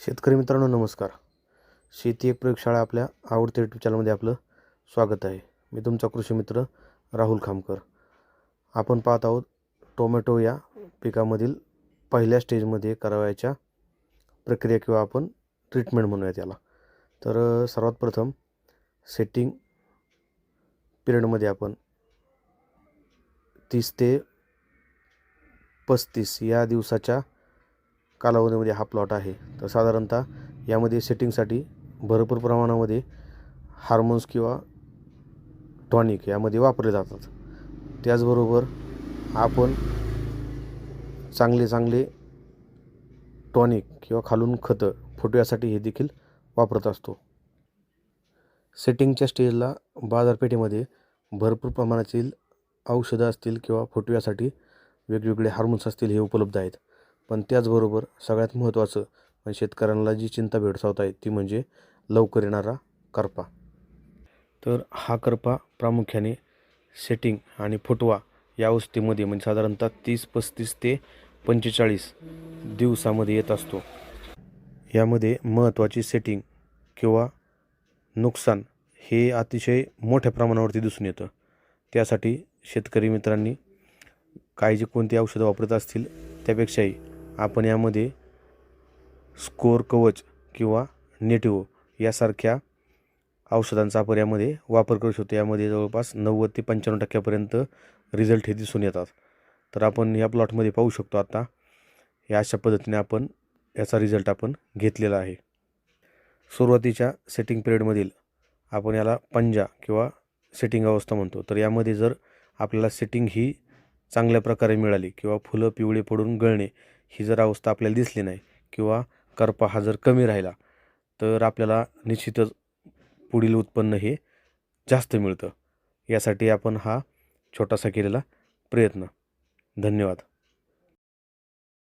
शेतकरी मित्रांनो नमस्कार. शेती एक प्रयोगशाळा आपल्या आवडत्या यूट्यूब चॅनलमध्ये आपलं स्वागत आहे. मी तुमचा कृषी मित्र राहुल खामकर. आपण पाहत आहोत टोमॅटो या पिकामधील पहिल्या स्टेजमध्ये करावयाच्या प्रक्रिया किंवा आपण ट्रीटमेंट म्हणूया त्याला तर सर्वात प्रथम सेटिंग पिरियडमध्ये आपण तीस ते पस्तीस या दिवसाच्या कालावधीमध्ये हा प्लॉट आहे. तर साधारणतः यामध्ये सेटिंगसाठी भरपूर प्रमाणामध्ये हार्मोन्स किंवा टॉनिक यामध्ये वापरले जातात. त्याचबरोबर आपण चांगले चांगले टॉनिक किंवा खालून खतं फुटव्यासाठी हे देखील वापरत असतो. सेटिंगच्या स्टेजला बाजारपेठेमध्ये भरपूर प्रमाणातील औषधं असतील किंवा फुटव्यासाठी वेगवेगळे हार्मोन्स असतील हे उपलब्ध आहेत. पण त्याचबरोबर सगळ्यात महत्त्वाचं पण शेतकऱ्यांना जी चिंता भेडसावत आहे ती म्हणजे लवकर येणारा करपा. तर हा करपा प्रामुख्याने सेटिंग आणि फुटवा या अवस्थेमध्ये म्हणजे साधारणतः तीस पस्तीस ते पंचेचाळीस दिवसामध्ये येत असतो. यामध्ये महत्त्वाची सेटिंग किंवा नुकसान हे अतिशय मोठ्या प्रमाणावरती दिसून येतं. त्यासाठी शेतकरी मित्रांनी काही जे कोणती औषधं वापरत असतील त्यापेक्षाही आपण यामध्ये स्कोर कवच किंवा नेटिव्ह यासारख्या औषधांचा आपण यामध्ये वापर करू शकतो. यामध्ये जवळपास नव्वद ते पंच्याण्णव टक्क्यापर्यंत रिझल्ट हे दिसून येतात. तर आपण या प्लॉटमध्ये पाहू शकतो आता या अशा पद्धतीने आपण याचा रिझल्ट आपण घेतलेला आहे. सुरुवातीच्या सेटिंग पिरियडमधील आपण याला पंजा किंवा सेटिंग अवस्था म्हणतो. तर यामध्ये जर आपल्याला सेटिंग ही चांगल्या प्रकारे मिळाली किंवा फुलं पिवळे पडून गळणे ही जर अवस्था आपल्याला दिसली नाही किंवा करपा हा जर कमी राहिला तर आपल्याला निश्चितच पुढील उत्पन्न हे जास्त मिळतं. यासाठी आपण हा छोटासा केलेला प्रयत्न. धन्यवाद.